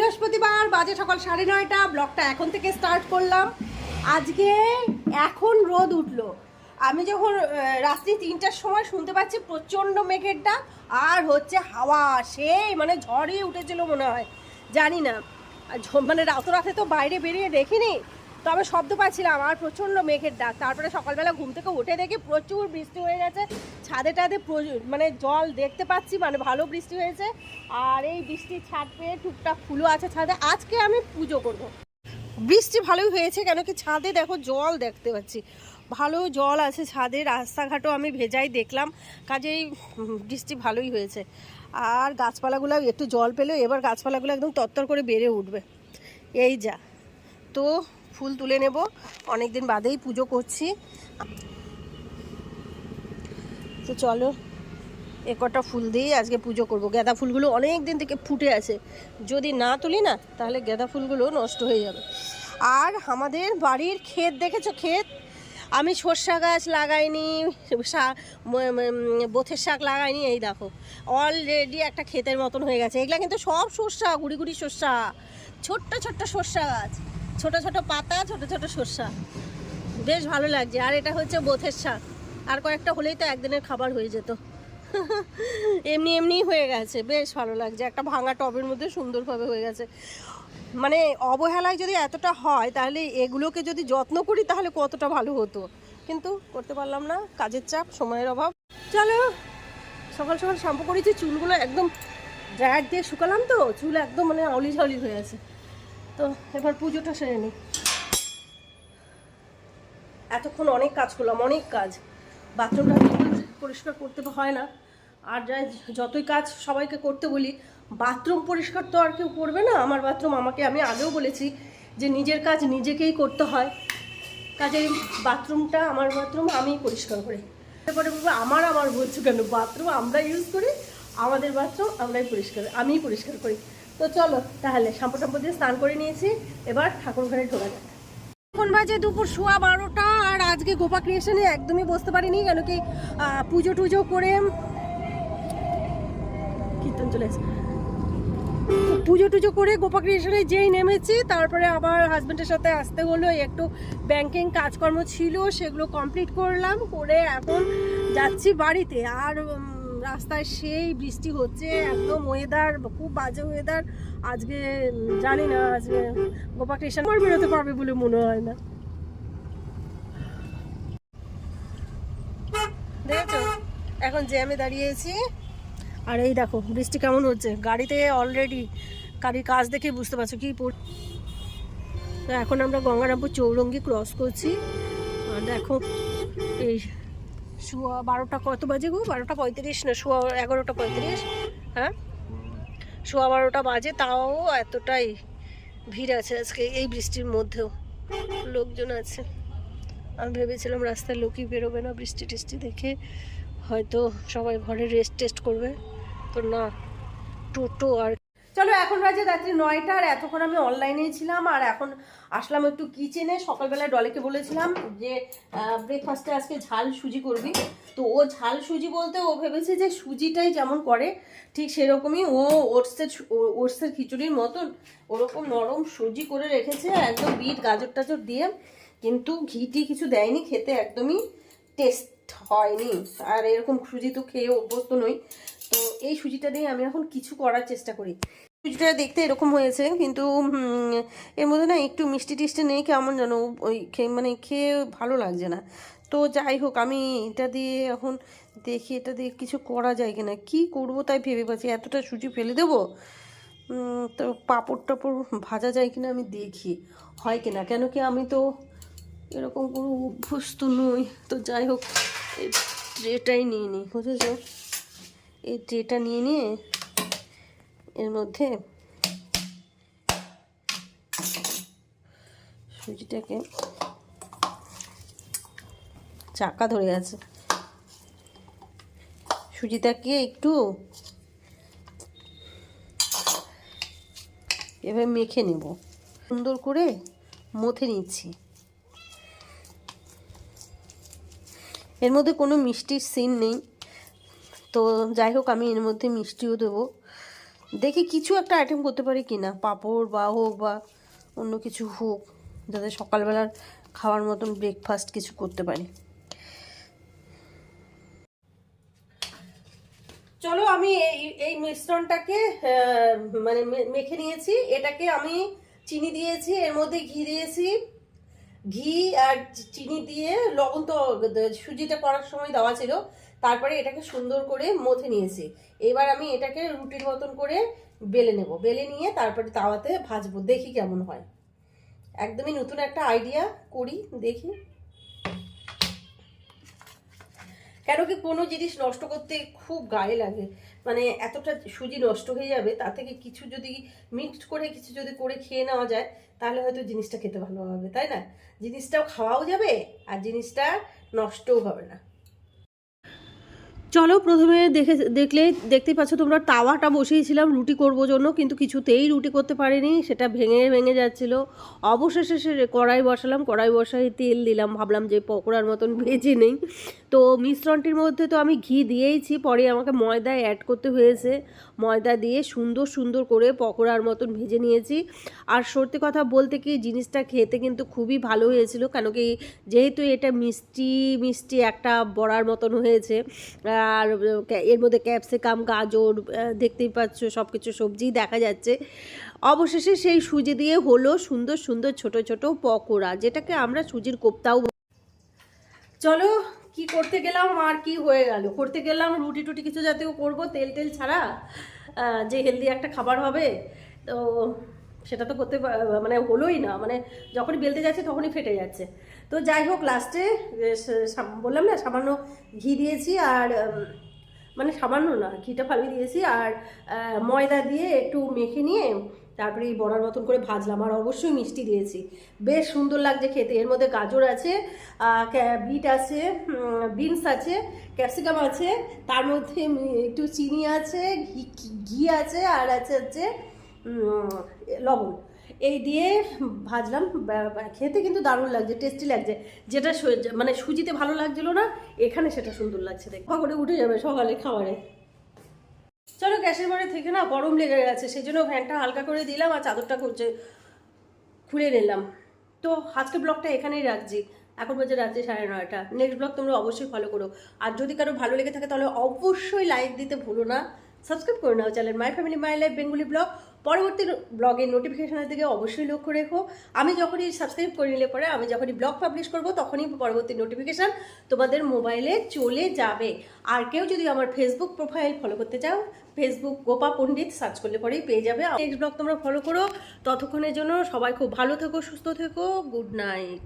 বৃহস্পতিবার বাজে সকাল সাড়ে নয়টা। ব্লগটা এখন থেকে স্টার্ট করলাম। আজকে এখন রোদ উঠল। আমি যখন রাত্রি তিনটার সময় শুনতে পাচ্ছি প্রচণ্ড মেঘের ডাক, আর হচ্ছে হাওয়া। সেই মানে ঝড়ই উঠেছিল মনে হয়। জানি না। মানে রাত রাতে তো বাইরে বেরিয়ে দেখিনি। তবে শব্দ পাচ্ছিলাম আর প্রচণ্ড মেঘের ডাক তারপরে সকালবেলা ঘুম থেকে উঠে দেখি প্রচুর বৃষ্টি হয়ে গেছে। ছাদে টাদে প্রচুর- মানে জল দেখতে পাচ্ছি মানে ভালো বৃষ্টি হয়েছে। আর এই বৃষ্টির ছাদ পেয়ে টুকটাক ফুলও আছে ছাদে। আজকে আমি পুজো করব। বৃষ্টি ভালোই হয়েছে, কেন কি ছাদে দেখো জল দেখতে পাচ্ছি। ভালো জল আছে ছাদে, রাস্তাঘাটও আমি ভেজাই দেখলাম। কাজেই বৃষ্টি ভালোই হয়েছে। আর গাছপালাগুলো একটু জল পেলেও এবার গাছপালাগুলো একদম তত্তর করে বেড়ে উঠবে। এই যা। তো ফুল তুলে নেব। অনেক দিন বাদেই পুজো করছি। তো চলো, এ কটা ফুল দিয়েই আজকে পুজো করব। গাঁদা ফুলগুলো অনেক দিন থেকে ফুটে আছে। যদি না তুলি না, তাহলে গাঁদা ফুলগুলো নষ্ট হয়ে যাবে। আর আমাদের বাড়ির ক্ষেত, দেখেছ ক্ষেত? আমি সর্ষা গাছ লাগাইনি বোথের শাক লাগাইনি, এই দেখো। অলরেডি একটা ক্ষেতের মতন হয়ে গেছে। এগুলা কিন্তু সব সর্ষা, গুড়ি গুড়ি সর্ষা। ছোট্ট ছোট্ট সর্ষা গাছ। ছোট ছোট পাতা, ছোট ছোট সর্ষা। বেশ ভালো লাগছে। আর এটা হচ্ছে বোথের শাক। আর কয়েকটা হলেই তো একদিনের খাবার হয়ে যেত। এমনি এমনি হয়ে গেছে। বেশ ভালো লাগছে। একটা ভাঙা টবের মধ্যে সুন্দরভাবে হয়ে গেছে। মানে অবহেলায় যদি এতটা হয়, তাহলে এগুলোকে যদি যত্ন করি, তাহলে কতটা ভালো হতো? কিন্তু করতে পারলাম না। কাজের চাপ, সময়ের অভাব। চলো, সকাল সকাল শ্যাম্পু করেছি। চুলগুলো একদম ড্রায়ার দিয়ে শুকালাম তো। চুল একদম মানে আউলি ঝাউলি হয়ে আছে। তো এবার পুজোটা সেরে নিই এতক্ষণ অনেক কাজ করলাম, অনেক কাজ। বাথরুমটা পরিষ্কার করতে হয় না। আর যাই যতই কাজ সবাইকে করতে বলি, বাথরুম পরিষ্কার তো আর কেউ করবে না। আমার বাথরুম আমাকে আমি আগেও বলেছি যে নিজের কাজ নিজেকেই করতে হয়। কাজেই বাথরুমটা আমার বাথরুম, আমিই পরিষ্কার করি। তারপরে বলব, আমার আমার বলছো কেন? বাথরুম আমরা ইউজ করি, আমাদের বাথরুম আমরাই পরিষ্কার, আমিই পরিষ্কার করি। তো চলো, তাহলে শ্যাম্পু ট্যাম্পু দিয়ে স্নান করে নিয়েছি, এবার ঠাকুর ঘরে ঢোকা যাক এখন বাজে দুপুর শোয়া বারোটা, আর আজকে গোপা ক্রিয়েশনে একদমই বসতে পারিনি, কেন কি পুজো টুজো করে কীর্তন চলে। পুজো টুজো করে গোপা ক্রিয়েশনে যেই নেমেছি, তারপরে আবার হাজব্যান্ডের সাথে আসতে হলো, একটু ব্যাংকিং কাজকর্ম ছিল, সেগুলো কমপ্লিট করলাম, করে এখন যাচ্ছি বাড়িতে আর রাস্তায় সেই বৃষ্টি হচ্ছে, একদম ওয়েদার খুব বাজে ওয়েদার আজকে জানি না, আজকে গোপা ক্রিয়েশন আর বেরোতে পারবে বলে মনে হয় না। দেখেছ? এখন জ্যামে দাঁড়িয়েছি। আর এই দেখো, বৃষ্টি কেমন হচ্ছে? গাড়িতে অলরেডি গাড়ির কাজ দেখে বুঝতে পারছ কি এখন আমরা গঙ্গারামপুর চৌরঙ্গি ক্রস করছি। আর দেখো, এই শুয়া বারোটা কত বাজে গো? বারোটা পঁয়ত্রিশ না, শুয়া এগারোটা পঁয়ত্রিশ? হ্যাঁ? শুয়া বারোটা বাজে, তাও এতটাই ভিড় আছে আজকে, এই বৃষ্টির মধ্যেও। লোকজন আছে। আমি ভেবেছিলাম রাস্তায় লোকই বেরোবে না, বৃষ্টি টিষ্টি দেখে হয়তো সবাই ঘরে রেস্ট টেস্ট করবে। তো না, টোটো আর চলো, এখন বাজে রাত্রি নয়টা, আর এতক্ষণ আমি অনলাইনেই ছিলাম, আর এখন আসলাম একটু কিচেনে সকালবেলা ডলেকে বলেছিলাম যে ব্রেকফাস্টে আজকে ঝাল সুজি করবি। তো ও ঝাল সুজি বলতে ও ভেবেছে যে সুজিটাই যেমন করে, ঠিক সেরকমই ও ওটসের ওটসের খিচুড়ির মতন ওরকম নরম সুজি করে রেখেছে, একদম বিট, গাজর টাজর দিয়ে। কিন্তু ঘিটি কিছু দেয়নি, খেতে একদমই টেস্ট হয়নি। আর এরকম সুজি তো খেয়ে অভ্যস্ত নই। তো এই সুজিটা দিয়ে আমি এখন কিছু করার চেষ্টা করি। সুজিটা দেখতে এরকম হয়েছে, কিন্তু এর মধ্যে না একটু মিষ্টি টিষ্টি নেই, কেমন যেন ওই মানে খেয়ে ভালো লাগছে না। তো যাই হোক, আমি এটা দিয়ে এখন দেখি, এটা দিয়ে কিছু করা যায় কিনা। কি করব তাই ভেবে পাচ্ছি এতটা সুজি ফেলে দেবো? তো পাঁপড় টাপড় ভাজা যায় কিনা আমি দেখি, হয় কিনা। কেন কি আমি তো এরকম কোনো অভ্যস্ত নই। তো যাই হোক এই ট্রেটাই নিয়ে নিই, বুঝেছ? এই ট্রেটা নিয়ে নিয়ে এর মধ্যে সুজিটাকে চাকা ধরে আছে সুজিটাকে একটু এভাবে মেখে নেব। সুন্দর করে মথে নিচ্ছি। এর মধ্যে কোনো মিষ্টির সিন নেই। তো যাই হোক, আমি এর মধ্যে মিষ্টিও দেবো। দেখি কিছু একটা আইটেম করতে পারি কি না পাঁপড় বা হোক বা অন্য কিছু হোক, যাতে সকালবেলার খাওয়ার মতন ব্রেকফাস্ট কিছু করতে পারি। চলো আমি এই এই মিশ্রণটাকে মানে মেখে নিয়েছি। এটাকে আমি চিনি দিয়েছি, এর মধ্যে ঘি দিয়েছি। ঘি আর চিনি দিয়ে লবণ তো সুজিটা করার সময় দেওয়া ছিল। তারপরে এটাকে সুন্দর করে মথে নিয়েছি। এবার আমি এটাকে রুটির মতন করে বেলে নেব। বেলে নিয়ে তারপরে তাওয়াতে ভাজবো। দেখি কেমন হয়। একদমই নতুন একটা আইডিয়া করি, দেখি। কেন কি কোনো জিনিস নষ্ট করতে খুব গায়ে লাগে। মানে এতটা সুজি নষ্ট হয়ে যাবে তা থেকে কিছু যদি মিক্সড করে, কিছু যদি করে খেয়ে নেওয়া যায়, তাহলে হয়তো জিনিসটা খেতে ভালো হবে, তাই না? জিনিসটাও খাওয়াও যাবে আর জিনিসটা নষ্টও হবে না। চলো প্রথমে দেখে, দেখলে, দেখতেই পাচ্ছ তোমরা তাওয়াটা বসিয়েছিলাম রুটি করব জন্য, কিন্তু কিছুতেই রুটি করতে পারিনি, সেটা ভেঙে ভেঙে যাচ্ছিল। অবশেষে সে কড়াই বসালাম, কড়াই বসাই তেল দিলাম, ভাবলাম যে পকোড়ার মতন ভেজে নেই। তো মিশ্রণটির মধ্যে তো আমি ঘি দিয়েইছি, পরে আমাকে ময়দা অ্যাড করতে হয়েছে। ময়দা দিয়ে সুন্দর সুন্দর করে পকোড়ার মতন ভেজে নিয়েছি। আর সত্যি কথা বলতে কি, জিনিসটা খেতে কিন্তু খুবই ভালো হয়েছিল, কেন কি যেহেতু এটা মিষ্টি মিষ্টি একটা বড়ার মতন হয়েছে আর এর মধ্যে ক্যাপসিকাম, গাজর দেখতেই পাচ্ছ সব কিছু সবজি দেখা যাচ্ছে। অবশেষে সেই সুজি দিয়ে হলো সুন্দর সুন্দর ছোট ছোট পকোড়া, যেটাকে আমরা সুজির কোপ্তাও। চলো, কি করতে গেলাম আর কি হয়ে গেল? করতে গেলাম রুটি টুটি কিছু জাতীয় করব, তেল টেল ছাড়া। যে হেলদি একটা খাবার হবে, তো সেটা তো করতে মানে হলোই না। মানে যখনই বেলতে যাচ্ছে তখনই ফেটে যাচ্ছে। তো যাই হোক লাস্টে বললাম না, সামান্য ঘি দিয়েছি আর মানে সামান্য না, ঘিটা ফালিয়ে দিয়েছি আর ময়দা দিয়ে একটু মেখে নিয়ে তারপরে এই বড়ার মতন করে ভাজলাম আর অবশ্যই মিষ্টি দিয়েছি। বেশ সুন্দর লাগছে খেতে। এর মধ্যে গাজর আছে বিট আছে বিনস আছে, ক্যাপসিকাম আছে, তার মধ্যে একটু চিনি আছে, ঘি ঘি আছে, আর আছে হচ্ছে লবণ। এই দিয়ে ভাজলাম খেতে কিন্তু দারুণ লাগছে টেস্টি লাগছে। যেটা মানে সুজিতে ভালো লাগছিল না, এখানে সেটা সুন্দর লাগছে দেখ করে উঠে যাবে সকালে খাবারে। চলো গ্যাসের বাড়ি থেকে না গরম লেগে গেছে, সেই জন্য ফ্যানটা হালকা করে দিলাম আর চাদরটা করছে খুলে নিলাম। তো আজকে ব্লগটা এখানেই রাখছি। এখন বাজে রাত্রি সাড়ে নয়টা। নেক্সট ব্লগ তোমরা অবশ্যই ফলো করো। আর যদি কারও ভালো লেগে থাকে তাহলে অবশ্যই লাইক দিতে ভুলো না। সাবস্ক্রাইব করে নাও channel my family, my life, Bengali vlog. পরবর্তী ব্লগের নোটিফিকেশনের দিকে অবশ্যই লক্ষ্য রেখো। আমি যখনই সাবস্ক্রাইব করে নিলে পরে আমি যখনই ব্লগ পাবলিশ করব, তখনই পরবর্তী নোটিফিকেশান তোমাদের মোবাইলে চলে যাবে। আর কেউ যদি আমার ফেসবুক প্রোফাইল ফলো করতে চাও ফেসবুক গোপা পণ্ডিত সার্চ করলে পরেই পেয়ে যাবে। নেক্সট ব্লগ তোমরা ফলো করো। ততক্ষণের জন্য সবাই খুব ভালো থেকো, সুস্থ থেকো। Good night